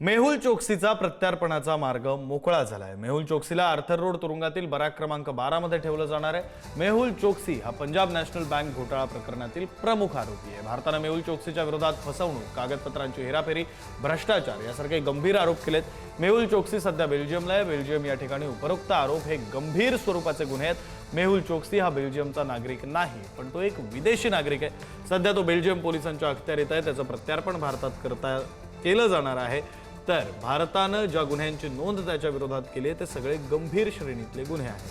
मेहुल चोक्सीचा प्रत्यार्पणाचा मार्ग मोकळा झाला आहे मेहुल चोक्सीला आर्थर रोड तुरुंगातील बराक क्रमांक बारामध्ये ठेवलं जाणार आहे. मेहुल चोक्सी हा पंजाब नॅशनल बँक घोटाळा प्रकरणातील प्रमुख आरोपी आहे. भारतानं मेहुल चोक्सीच्या विरोधात फसवणूक कागदपत्रांची हेराफेरी भ्रष्टाचार यासारखे गंभीर आरोप केलेत. मेहुल चोक्सी सध्या बेल्जियमला आहे. बेल्जियम या ठिकाणी उपरोक्त आरोप हे गंभीर स्वरूपाचे गुन्हे आहेत. मेहुल चोक्सी हा बेल्जियमचा नागरिक नाही पण तो एक विदेशी नागरिक आहे. सध्या तो बेल्जियम पोलिसांच्या अखत्यारीत आहे. त्याचं प्रत्यार्पण भारतात करता केलं जाणार आहे. तर भारतानं ज्या गुन्ह्यांची नोंद त्याच्या विरोधात केली आहे ते सगळे गंभीर श्रेणीतले गुन्हे आहेत.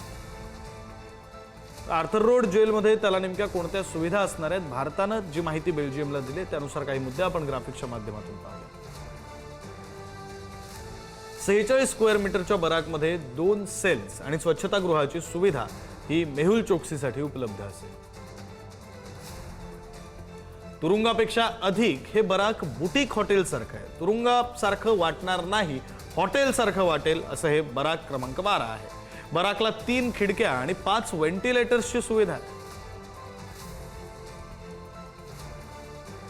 आर्थर रोड जेलमध्ये त्याला नेमक्या कोणत्या सुविधा असणार आहेत भारतानं जी माहिती बेल्जियमला दिली त्यानुसार काही मुद्दे आपण ग्राफिक्सच्या माध्यमातून पाहूया. सेहेचाळीस स्क्वेअर मीटरच्या बराकमध्ये दोन सेल्स आणि स्वच्छतागृहाची सुविधा ही मेहुल चोक्सीसाठी उपलब्ध असेल. तुरुंगापेक्षा अधिक हे बराक बुटीक हॉटेलसारखं आहे. तुरुंगासारखं वाटणार नाही हॉटेलसारखं वाटेल असं हे बराक क्रमांक बारा आहे. बराकला तीन खिडक्या आणि पाच व्हेंटिलेटर्सची सुविधा आहे.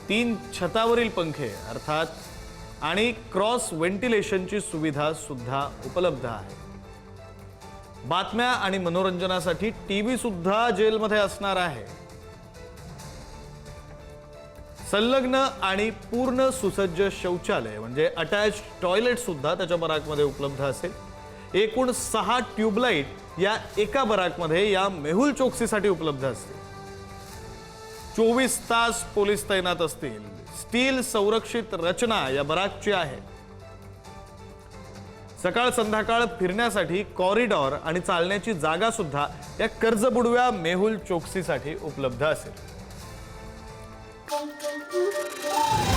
तीन छतावरील पंखे अर्थात आणि क्रॉस व्हेंटिलेशनची सुविधा सुद्धा उपलब्ध आहे. बातम्या आणि मनोरंजनासाठी टीव्ही सुद्धा जेलमध्ये असणार आहे. संलग्न आणि पूर्ण सुसज्ज शौचालय म्हणजे अटॅच टॉयलेट सुद्धा त्याच्या बराकमध्ये उपलब्ध असेल. एकूण सहा ट्यूबलाईट या एका बराकमध्ये या मेहुल चोक्सीसाठी उपलब्ध असतील. चोवीस तास पोलीस तैनात असतील. स्टील संरक्षित रचना या बराकची आहे. सकाळ संध्याकाळ फिरण्यासाठी कॉरिडॉर आणि चालण्याची जागा सुद्धा या कर्जबुडव्या मेहुल चोक्सीसाठी उपलब्ध असेल. Boom, boom, boom.